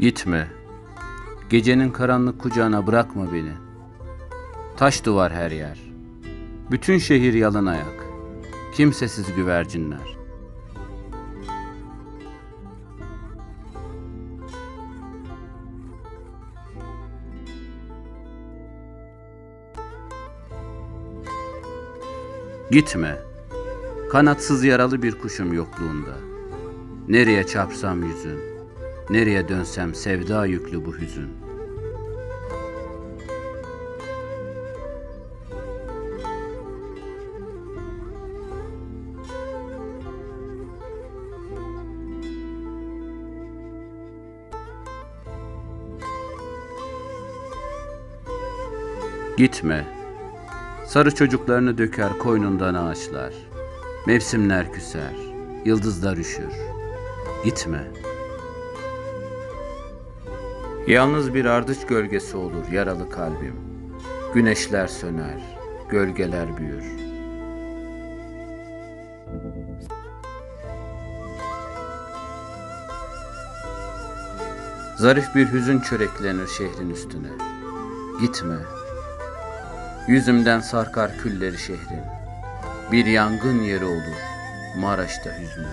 Gitme. Gecenin karanlık kucağına bırakma beni. Taş duvar her yer. Bütün şehir yalın ayak. Kimsesiz güvercinler. Gitme. Kanatsız yaralı bir kuşum yokluğunda. Nereye çarpsam yüzün, nereye dönsem sevda yüklü bu hüzün. Gitme. Sarı çocuklarını döker koynundan ağaçlar. Mevsimler küser, yıldızlar üşür. Gitme. Yalnız bir ardıç gölgesi olur yaralı kalbim. Güneşler söner, gölgeler büyür. Zarif bir hüzün çöreklenir şehrin üstüne. Gitme. Yüzümden sarkar külleri şehrin. Bir yangın yeri olur Maraş'ta hüznü.